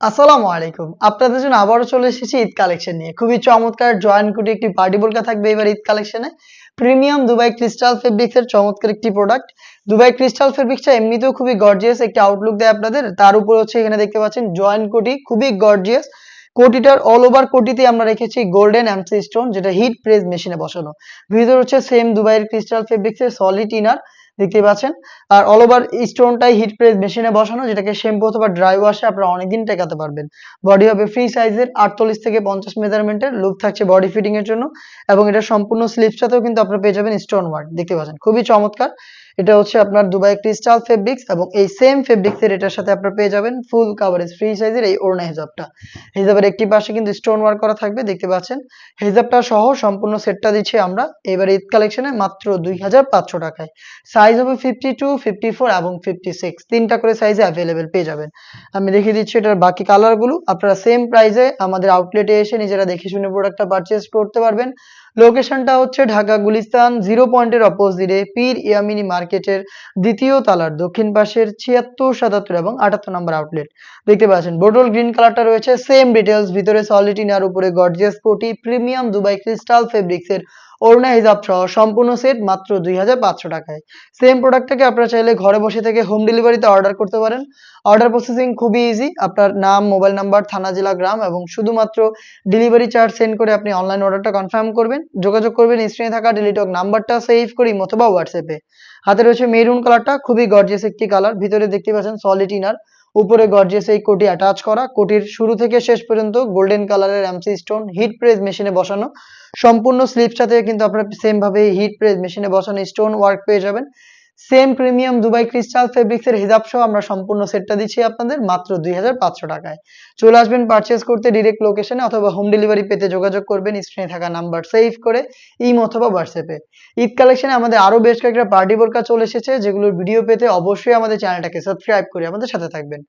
আসসালামু আলাইকুম। আপনাদের জন্য আবারও চলে এসেছি ঈদ কালেকশন নিয়ে। খুবই চমৎকার জয়েন্ট কুটি একটি পার্টি বোরকা থাকবে এবার ঈদ কালেকশনে প্রিমিয়াম দুবাই ক্রিস্টাল ফেব্রিক্স এর চমৎকার একটি প্রোডাক্ট দুবাই ক্রিস্টাল ফেব্রিক্সটা এমনিতেও খুবই গর্জিয়াস একটি আউটলুক দেয় আপনাদের। তার উপর হচ্ছে এখানে দেখতে পাচ্ছেন জয়েন্ট কোটি খুবই গর্জিয়াস কোটিটার অল ওভার কোটিতে আমরা রেখেছি গোল্ডেন এমসি স্টোন যেটা হিট প্রেস মেশিনে বসানো। ভিতর হচ্ছে সেম দুবাইয়ের ক্রিস্টাল ফেব্রিক্সের সলিড ইনার দেখতে পাচ্ছেন। আর অল ওভার স্টোনটাই হিট প্রেস মেশিনে বসানো, যেটাকে শ্যাম্পু অথবা ড্রাই ওয়াশে আপনারা অনেকদিন টেকাতে পারবেন। বডি হবে ফ্রি সাইজের আটচল্লিশ থেকে পঞ্চাশ মেজারমেন্টের লুক থাকছে বডি ফিটিং এর জন্য, এবং এটা সম্পূর্ণ স্লিপসটাতেও কিন্তু আপনারা পেয়ে যাবেন স্টোন ওয়ার্ক দেখতে পাচ্ছেন। খুবই চমৎকার। এটা হচ্ছে আপনার দুবাই ক্রিস্টাল ফেব্রিক্স এবং এই সেম ফেব্রিক্স এর এটার সাথে আপনারা পেয়ে যাবেন ফুল কাভারেজ ফ্রি সাইজের এই ওড়না হিজাবটা। হিজাবের একটি পাশে কিন্তু স্টোন ওয়ার্ক করা থাকবে, দেখতে পাচ্ছেন। হিজাবটা সহ সম্পূর্ণ সেটটা দিচ্ছি আমরা, এবার ঈদ কালেকশনে মাত্র দুই হাজার পাঁচশো টাকায়। সাইজ হবে ফিফটি টু ফিফটি ফোর এবং ফিফটি সিক্স তিনটা করে সাইজে অ্যাভেলেবেল পেয়ে যাবেন। আমি দেখিয়ে দিচ্ছি এটার বাকি কালারগুলো আপনারা সেম প্রাইসে আমাদের আউটলেটে এসে নিজেরা দেখে শুনে প্রোডাক্টটা পারচেজ করতে পারবেন। লোকেশনটা হচ্ছে ঢাকা গুলিস্তান জিরো পয়েন্টের অপোজিটে পীর ইয়ামিনী মার্কেটের দ্বিতীয় তালার দক্ষিণ পাশের ছিয়াত্তর, সাতাত্তর এবং আটাত্তর নম্বর আউটলেট দেখতে পাচ্ছেন, বোটল গ্রিন কালারটা রয়েছে। সেম ডিটেলস ভিতরে সলিড ইনার উপরে গর্জিয়াস কোটি প্রিমিয়াম দুবাই ক্রিস্টাল ফেব্রিক্স ওড়না হিজাব সহ সম্পূর্ণ সেট মাত্র দুই হাজার পাঁচশো টাকায়। সেম প্রোডাক্টটাকে আপনারা চাইলে ঘরে বসে থেকে হোম ডেলিভারিতে অর্ডার করতে পারেন। অর্ডার প্রসেসিং খুবই ইজি আপনার নাম মোবাইল নাম্বার থানা, জেলা, গ্রাম এবং শুধুমাত্র ডেলিভারি চার্জ সেন্ড করে আপনি অনলাইন অর্ডারটা কনফার্ম করবেন। যোগাযোগ করবেন স্ক্রিনে থাকা ডেলিটক নাম্বারটা সেভ করি অথবা হোয়াটসঅ্যাপে হাতে রয়েছে মেরুন কালারটা খুবই গর্জিয়াস একটি কালার ভিতরে দেখতে পাচ্ছেন সলিড ইনার উপরে গর্জিয়াস এই কোটি অ্যাটাচ করা। কোটির শুরু থেকে শেষ পর্যন্ত গোল্ডেন কালারের এমসি স্টোন হিট প্রেস মেশিনে বসানো। সম্পূর্ণ স্লিপ সাথে কিন্তু আপনার সেম ভাবে হিট প্রেস মেশিনে বসানো স্টোন ওয়ার্ক পেয়ে যাবেন। Same premium Dubai crystal fabrics হিজাব সহ আমরা সম্পূর্ণ সেটটা দিচ্ছি আপনাদের মাত্র দুই হাজার পাঁচশো টাকায়। চলে আসবেন পারচেস করতে ডিরেক্ট লোকেশনে অথবা হোম ডেলিভারি পেতে যোগাযোগ করবেন স্ক্রিনে থাকা নাম্বার সেভ করে, ইম অথবা হোয়াটসঅ্যাপে। ঈদ কালেকশনে আমাদের আরও বেশ কয়েকটা পার্টি বোরকা চলে এসেছে, যেগুলোর ভিডিও পেতে অবশ্যই আমাদের চ্যানেলটাকে সাবস্ক্রাইব করে আমাদের সাথে থাকবেন।